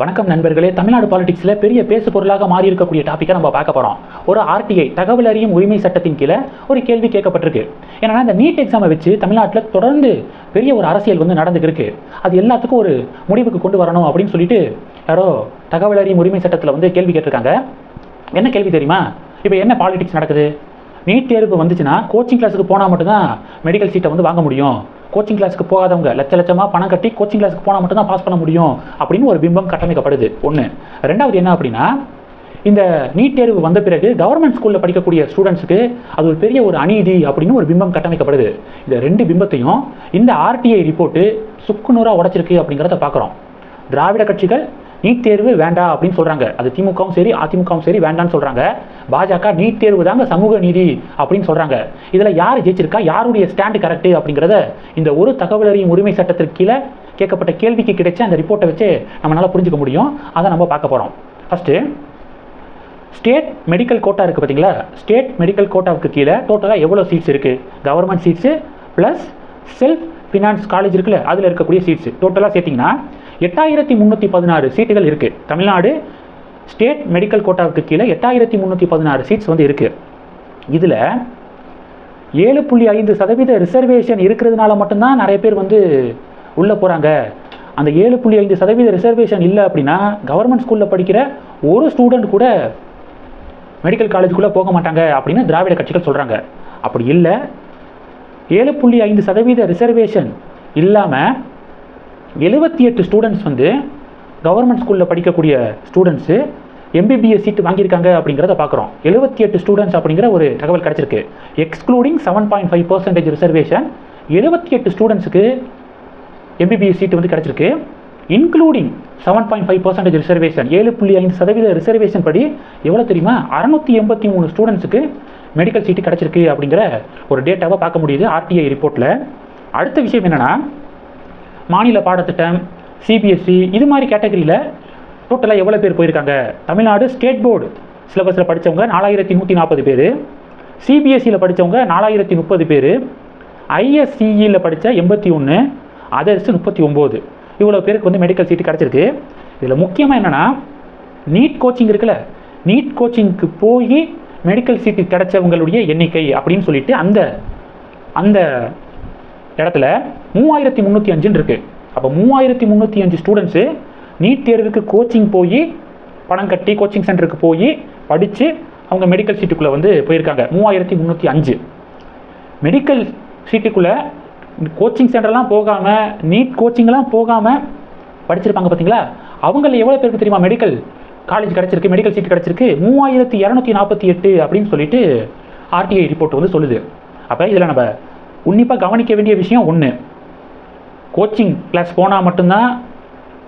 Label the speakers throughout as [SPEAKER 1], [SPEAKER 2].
[SPEAKER 1] வணக்கம் நண்பர்களே தமிழ்நாடு பாலிடிக்ஸில் பெரிய பேசு பொருளாக மாறி இருக்கக்கூடிய டாப்பிக்கை நம்ம பார்க்க போகிறோம் ஒரு ஆர்டிஐ தகவல் அறியும் உரிமை சட்டத்தின் கீழே ஒரு கேள்வி கேட்கப்பட்டிருக்கு. ஏன்னா இந்த நீட் எக்ஸாமை வச்சு தமிழ்நாட்டில் தொடர்ந்து பெரிய ஒரு அரசியல் வந்து நடந்துக்கிருக்கு. அது எல்லாத்துக்கும் ஒரு முடிவுக்கு கொண்டு வரணும் அப்படின்னு சொல்லிட்டு யாரோ தகவல் அறியும் உரிமை சட்டத்தில் வந்து கேள்வி கேட்டிருக்காங்க. என்ன கேள்வி தெரியுமா? இப்போ என்ன பாலிடிக்ஸ் நடக்குது? நீட் தேர்வு வந்துச்சுன்னா கோச்சிங் கிளாஸுக்கு போனால் மட்டும்தான் மெடிக்கல் சீட்டை வந்து வாங்க முடியும். கோச்சிங் கிளாஸுக்கு போகாதவங்க லட்ச லட்சமாக பணம் கட்டி கோச்சிங் கிளாஸுக்கு போனால் மட்டும்தான் பாஸ் பண்ண முடியும் அப்படின்னு ஒரு பிம்பம் கட்டமைக்கப்படுது. ஒன்று ரெண்டாவது என்ன அப்படின்னா இந்த நீட் தேர்வு வந்த பிறகு கவர்மெண்ட் ஸ்கூலில் படிக்கக்கூடிய ஸ்டூடெண்ட்ஸுக்கு அது ஒரு பெரிய ஒரு அநீதி அப்படின்னு ஒரு பிம்பம் கட்டமைக்கப்படுது. இந்த ரெண்டு பிம்பத்தையும் இந்த ஆர்டிஐ ரிப்போர்ட்டு சுக்குநூறாக உடைச்சிருக்கு அப்படிங்கிறத பார்க்குறோம். திராவிட கட்சிகள் நீட் தேர்வு வேண்டாம் அப்படின்னு சொல்கிறாங்க அது திமுகவும் சரி அதிமுகவும் சரி வேண்டாம்னு சொல்கிறாங்க பாஜக நீட் தேர்வு தாங்க சமூக நீதி அப்படின்னு சொல்கிறாங்க இதில் யார் ஜெயிச்சிருக்கா? யாருடைய ஸ்டாண்டு கரெக்ட் அப்படிங்கிறத இந்த ஒரு தகவல் அறியும் உரிமை சட்டத்திற்கு கீழே கேட்கப்பட்ட கேள்விக்கு கிடைச்ச அந்த ரிப்போர்ட்டை வச்சு நம்மளால் புரிஞ்சுக்க முடியும். அதை நம்ம பார்க்க போகிறோம் ஃபஸ்ட்டு ஸ்டேட் மெடிக்கல் கோட்டா இருக்குது பார்த்தீங்களா ஸ்டேட் மெடிக்கல் கோட்டாவுக்கு கீழே டோட்டலாக எவ்வளோ சீட்ஸ் இருக்குது government seats plus self finance college இருக்குல்ல அதில் இருக்கக்கூடிய சீட்ஸ் டோட்டலாக சேர்த்திங்கன்னா எட்டாயிரத்தி முந்நூற்றி பதினாறு சீட்டுகள் இருக்குது தமிழ்நாடு ஸ்டேட் மெடிக்கல் கோட்டாவுக்கு கீழே எட்டாயிரத்தி முந்நூற்றி பதினாறு சீட்ஸ் வந்து இருக்குது இதில் ஏழு புள்ளி ஐந்து சதவீத ரிசர்வேஷன் இருக்கிறதுனால மட்டும்தான் நிறைய பேர் வந்து உள்ளே போகிறாங்க அந்த ஏழு புள்ளி ஐந்து சதவீத ரிசர்வேஷன் இல்லை அப்படின்னா கவர்மெண்ட் ஸ்கூலில் படிக்கிற ஒரு ஸ்டூடெண்ட் கூட மெடிக்கல் காலேஜுக்குள்ளே போக மாட்டாங்க அப்படின்னு திராவிட கட்சிகள் சொல்கிறாங்க அப்படி இல்லை. ஏழு புள்ளி ஐந்து சதவீத ரிசர்வேஷன் இல்லாமல் எழுபத்தி எட்டு ஸ்டூடெண்ட்ஸ் வந்து கவர்மெண்ட் ஸ்கூலில் படிக்கக்கூடிய ஸ்டூடெண்ட்ஸு எம்பிபிஎஸ் சீட்டு வாங்கியிருக்காங்க அப்படிங்கிறத பார்க்குறோம். எழுபத்தி எட்டு ஸ்டூடெண்ட்ஸ் அப்படிங்கிற ஒரு தகவல் கிடச்சிருக்கு. Excluding seven point five percentage reservation எழுபத்தி எட்டு ஸ்டூடெண்ட்ஸுக்கு எம்பிபிஎஸ் சீட்டு வந்து கிடச்சிருக்கு. Including seven point five percentage reservation ஏழு புள்ளி ஐந்து சதவீத ரிசர்வேஷன் படி எவ்வளோ தெரியுமா? அறநூற்றி எண்பத்தி மூணு ஸ்டூடெண்ட்ஸுக்கு மெடிக்கல் சீட்டு கிடச்சிருக்கு அப்படிங்கிற ஒரு டேட்டாவை பார்க்க முடியுது ஆர்டிஐ ரிப்போர்ட்டில் அடுத்த விஷயம் என்னென்னா மாநில பாடத்திட்டம் சிபிஎஸ்சி இது மாதிரி கேட்டகரியில் டோட்டலாக எவ்வளோ பேர் போயிருக்காங்க? தமிழ்நாடு ஸ்டேட் போர்டு சிலபஸில் படித்தவங்க நாலாயிரத்தி நூற்றி நாற்பது பேர். சிபிஎஸ்சியில் படித்தவங்க நாலாயிரத்தி முப்பது பேர். ஐஎஸ்சிஇயில் படித்த எண்பத்தி ஒன்று அதர்ஸ் முப்பத்தி ஒம்பது. இவ்வளோ பேருக்கு வந்து மெடிக்கல் சீட்டு கிடச்சிருக்கு. இதில் முக்கியமாக என்னென்னா நீட் கோச்சிங் இருக்குல்ல நீட் கோச்சிங்க்கு போய் மெடிக்கல் சீட்டு கிடைச்சவங்களுடைய எண்ணிக்கை அப்படின்னு சொல்லிட்டு அந்த அந்த இடத்துல மூவாயிரத்தி முந்நூற்றி அஞ்சுன்னு இருக்குது அப்போ மூவாயிரத்தி முந்நூற்றி அஞ்சு ஸ்டூடெண்ட்ஸு நீட் தேர்வுக்கு கோச்சிங் போய் பணம் கட்டி கோச்சிங் சென்டருக்கு போய் படித்து அவங்க மெடிக்கல் சீட்டுக்குள்ளே வந்து போயிருக்காங்க. மூவாயிரத்தி முந்நூற்றி அஞ்சு. மெடிக்கல் சீட்டுக்குள்ளே கோச்சிங் சென்டர்லாம் போகாமல் நீட் கோச்சிங்லாம் போகாமல் படிச்சிருப்பாங்க பார்த்தீங்களா அவங்கள எவ்வளோ பேருக்கு தெரியுமா? மெடிக்கல் காலேஜ் கிடச்சிருக்கு மெடிக்கல் சீட் கிடச்சிருக்கு. மூவாயிரத்தி இரநூத்தி நாற்பத்தி எட்டு அப்படின்னு சொல்லிட்டு ஆர்டிஐ ரிப்போர்ட் வந்து சொல்லுது. அப்போ இதில் நம்ம உன்னிப்பாக கவனிக்க வேண்டிய விஷயம் ஒன்று கோச்சிங் கிளாஸ் போனால் மட்டும்தான்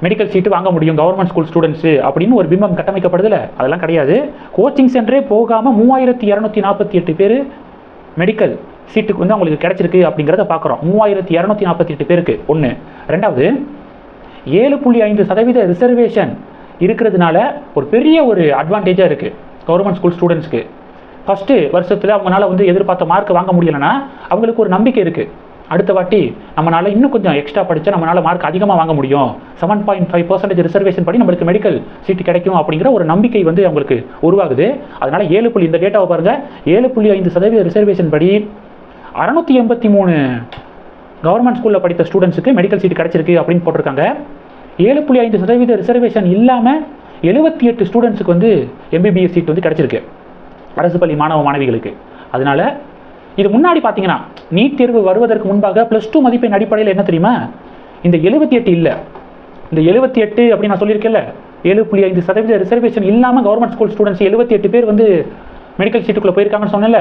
[SPEAKER 1] மெடிக்கல் சீட்டு வாங்க முடியும் கவர்மெண்ட் ஸ்கூல் ஸ்டூடெண்ட்ஸு அப்படின்னு ஒரு பிம்பம் கட்டமைக்கப்படுதில்ல அதெல்லாம் கிடையாது. கோச்சிங் சென்டரே போகாமல் மூவாயிரத்தி இரநூத்தி நாற்பத்தி எட்டு பேர் மெடிக்கல் சீட்டுக்கு வந்து அவங்களுக்கு கிடச்சிருக்கு அப்படிங்கிறத பார்க்குறோம். மூவாயிரத்தி இரநூத்தி நாற்பத்தி எட்டு பேருக்கு. ஒன்று ரெண்டாவது ஏழு புள்ளி ஐந்து சதவீத ரிசர்வேஷன் இருக்கிறதுனால ஒரு பெரிய ஒரு அட்வான்டேஜாக இருக்குது கவர்மெண்ட் ஸ்கூல் ஸ்டூடெண்ட்ஸ்க்கு ஃபஸ்ட்டு வருஷத்தில் அவங்களால வந்து எதிர்பார்த்த மார்க் வாங்க முடியலைன்னா அவங்களுக்கு ஒரு நம்பிக்கை இருக்குது அடுத்த வாட்டி நம்மளால் இன்னும் கொஞ்சம் எக்ஸ்ட்ரா படித்தா நம்மளால் மார்க் அதிகமாக வாங்க முடியும். Seven point five percentage reservation படி நம்மளுக்கு மெடிக்கல் சீட்டு கிடைக்கும் அப்படிங்கிற ஒரு நம்பிக்கை வந்து அவங்களுக்கு உருவாகுது. அதனால் ஏழு புள்ளி இந்த டேட்டாவை பாருங்கள் ஏழு புள்ளி ஐந்து சதவீத ரிசர்வேஷன் படி அறநூற்றி எண்பத்தி மூணு கவர்மெண்ட் ஸ்கூலில் படித்த ஸ்டூடெண்ட்ஸுக்கு மெடிக்கல் சீட் கிடச்சிருக்கு அப்படின்னு போட்டிருக்காங்க. ஏழு புள்ளி ஐந்து சதவீத ரிசர்வேஷன் இல்லாமல் எழுபத்தி எட்டு ஸ்டூடெண்ட்ஸுக்கு வந்து எம்பிபிஎஸ் சீட் வந்து கிடச்சிருக்கு. அரசு பள்ளி மாணவ மாணவிகளுக்கு. அதனால் இது முன்னாடி பார்த்தீங்கன்னா நீட் தேர்வு வருவதற்கு முன்பாக ப்ளஸ் டூ மதிப்பெண் அடிப்படையில் என்ன தெரியுமா? இந்த எழுபத்தி எட்டு இல்லை. இந்த எழுபத்தி எட்டு அப்படின்னு நான் சொல்லியிருக்கேன்ல ஏழு புள்ளி ஐந்து சதவீத ரிசர்வேஷன் இல்லாமல் கவர்மெண்ட் ஸ்கூல் ஸ்டூடெண்ட்ஸ் எழுபத்தி எட்டு பேர் வந்து மெடிக்கல் சீட்டுக்குள்ளே போயிருக்காங்கன்னு சொன்னேன்ல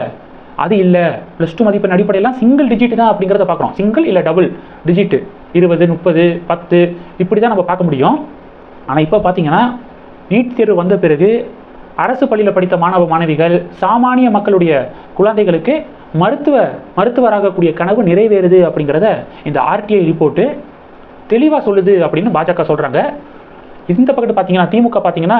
[SPEAKER 1] அது இல்லை. ப்ளஸ் டூ மதிப்பெண் அடிப்படையெல்லாம் சிங்கிள் டிஜிட் தான் அப்படிங்கிறத பார்க்குறோம். சிங்கிள் இல்லை டபுள் டிஜிட்டு இருபது முப்பது பத்து இப்படி தான் நம்ம பார்க்க முடியும். ஆனால் இப்போ பார்த்தீங்கன்னா நீட் தேர்வு வந்த பிறகு அரசு பள்ளியில் படித்த மாணவ மாணவிகள் சாமானிய மக்களுடைய குழந்தைகளுக்கு மருத்துவ மருத்துவராகக்கூடிய கனவு நிறைவேறுது அப்படிங்கிறத இந்த ஆர்டிஐ ரிப்போர்ட்டு தெளிவாக சொல்லுது அப்படின்னு பாஜக சொல்கிறாங்க இந்த பக்கத்து பார்த்தீங்கன்னா திமுக பார்த்தீங்கன்னா